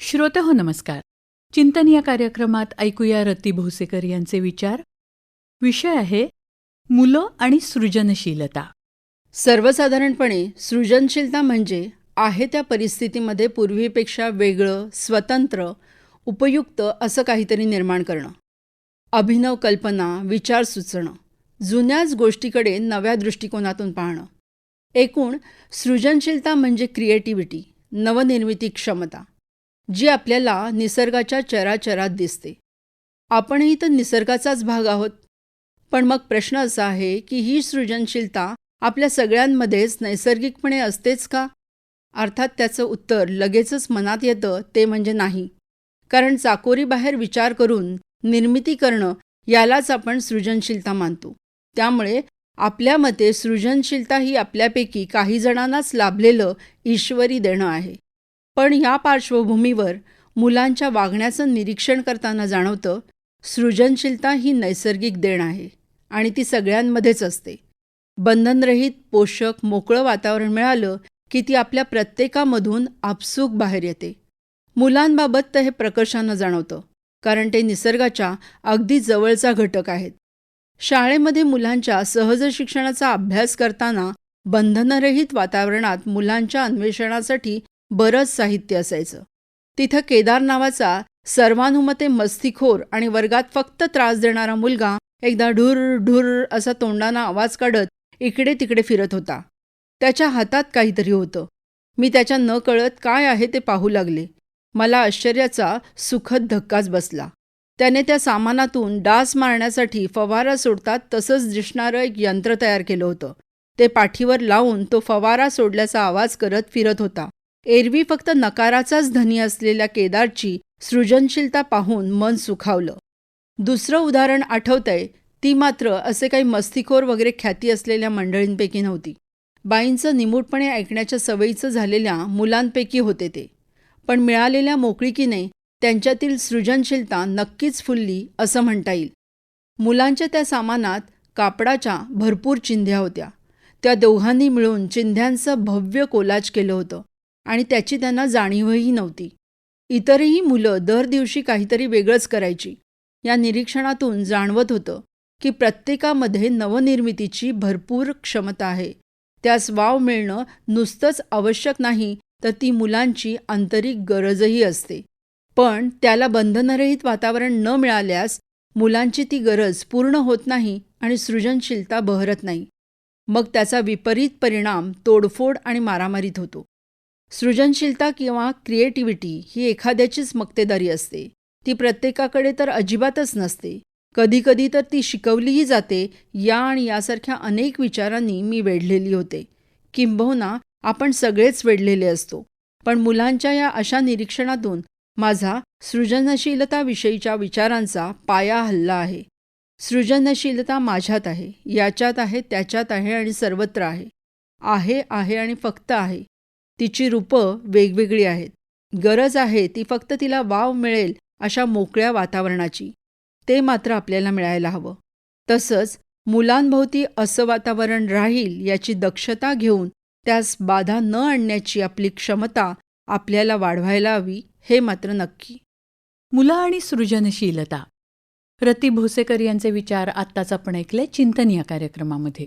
श्रोते हो नमस्कार. चिंतन या कार्यक्रमात ऐकूया रती भोसेकर यांचे विचार. विषय आहे मुलं आणि सृजनशीलता. सर्वसाधारणपणे सृजनशीलता म्हणजे आहे त्या परिस्थितीमध्ये पूर्वीपेक्षा वेगळं स्वतंत्र उपयुक्त असं काहीतरी निर्माण करणं. अभिनव कल्पना विचार सुचणं जुन्याच गोष्टीकडे नव्या दृष्टिकोनातून पाहणं. एकूण सृजनशीलता म्हणजे क्रिएटिव्हिटी नवनिर्मिती क्षमता. जी आपल्याला निसर्गाच्या चराचरात दिसते. आपणही तर निसर्गाचाच भाग आहोत. पण मग प्रश्न असा आहे की ही सृजनशीलता आपल्या सगळ्यांमध्येच नैसर्गिकपणे असतेच का? अर्थात त्याचं उत्तर लगेचच मनात येतं ते म्हणजे नाही. कारण चाकोरीबाहेर विचार करून निर्मिती करणं यालाच आपण सृजनशीलता मानतो. त्यामुळे आपल्या मते सृजनशीलता ही आपल्यापैकी काही जणांनाच लाभलेलं ईश्वरी देणं आहे. पण या पार्श्वभूमीवर मुलांच्या वागण्याचं निरीक्षण करताना जाणवतं सृजनशीलता ही नैसर्गिक देण आहे आणि ती सगळ्यांमध्येच असते. बंधनरहित पोषक मोकळं वातावरण मिळालं की ती आपल्या प्रत्येकामधून आपसूक बाहेर येते. मुलांबाबत तर हे प्रकर्षानं जाणवतं कारण ते निसर्गाच्या अगदी जवळचा घटक आहेत. शाळेमध्ये मुलांच्या सहज शिक्षणाचा अभ्यास करताना बंधनरहित वातावरणात मुलांच्या अन्वेषणासाठी बरंच साहित्य असायचं. तिथं केदार नावाचा सर्वानुमते मस्तीखोर आणि वर्गात फक्त त्रास देणारा मुलगा एकदा ढुर ढुर असा तोंडाना आवाज काढत इकडे तिकडे फिरत होता. त्याच्या हातात काहीतरी होतं. मी त्याच्या न कळत काय आहे ते पाहू लागले. मला आश्चर्याचा सुखद धक्काच बसला. त्याने त्या सामानातून डास मारण्यासाठी फवारा सोडतात तसंच दिसणारं एक यंत्र तयार केलं होतं. ते पाठीवर लावून तो फवारा सोडल्याचा आवाज करत फिरत होता. एरवी फक्त नकाराचाच धनी असलेल्या केदारची सृजनशीलता पाहून मन सुखावलं. दुसरं उदाहरण आठवतंय ती मात्र असे काही मस्तीखोर वगैरे ख्याती असलेल्या मंडळींपैकी नव्हती. बाईंचं निमूटपणे ऐकण्याच्या सवयीचं झालेल्या मुलांपैकी होते ते. पण मिळालेल्या मोकळीकीने त्यांच्यातील सृजनशीलता नक्कीच फुलली असं म्हणता येईल. मुलांच्या त्या सामानात कापडाच्या भरपूर चिंध्या होत्या. त्या दोघांनी मिळून चिंध्यांचं भव्य कोलाज केलं होतं. आणि त्याची त्यांना जाणीवही नव्हती. इतरही मुलं दर दिवशी काहीतरी वेगळंच करायची. या निरीक्षणातून जाणवत होतं की प्रत्येकामध्ये नवनिर्मितीची भरपूर क्षमता आहे. त्यास वाव मिळणं नुसतंच आवश्यक नाही तर ती मुलांची आंतरिक गरजही असते. पण त्याला बंधनरहित वातावरण न मिळाल्यास मुलांची ती गरज पूर्ण होत नाही आणि सृजनशीलता बहरत नाही. मग त्याचा विपरीत परिणाम तोडफोड आणि मारामारीत होतो. सृजनशीलता किंवा क्रिएटिव्हिटी ही एखाद्याचीच मक्तेदारी असते. ती प्रत्येकाकडे तर अजिबातच नसते. कधीकधी तर ती शिकवलीही जाते. या आणि यासारख्या अनेक विचारांनी मी वेढलेली होते. किंबहुना आपण सगळेच वेढलेले असतो. पण मुलांच्या या अशा निरीक्षणातून माझा सृजनशीलताविषयीच्या विचारांचा पाया हल्ला आहे. सृजनशीलता माझ्यात आहे. याच्यात आहे त्याच्यात आहे आणि सर्वत्र आहे. आहे आहे आणि फक्त आहे. तिची रूपं वेगवेगळी आहेत. गरज आहे ती फक्त तिला वाव मिळेल अशा मोकळ्या वातावरणाची. ते मात्र आपल्याला मिळायला हवं. तसंच मुलांभोवती असं वातावरण राहील याची दक्षता घेऊन त्यास बाधा न आणण्याची आपली क्षमता आपल्याला वाढवायला हवी हे मात्र नक्की. मुलं आणि सृजनशीलता. रती भोसेकर यांचे विचार आत्ताच आपण ऐकले चिंतन या कार्यक्रमामध्ये.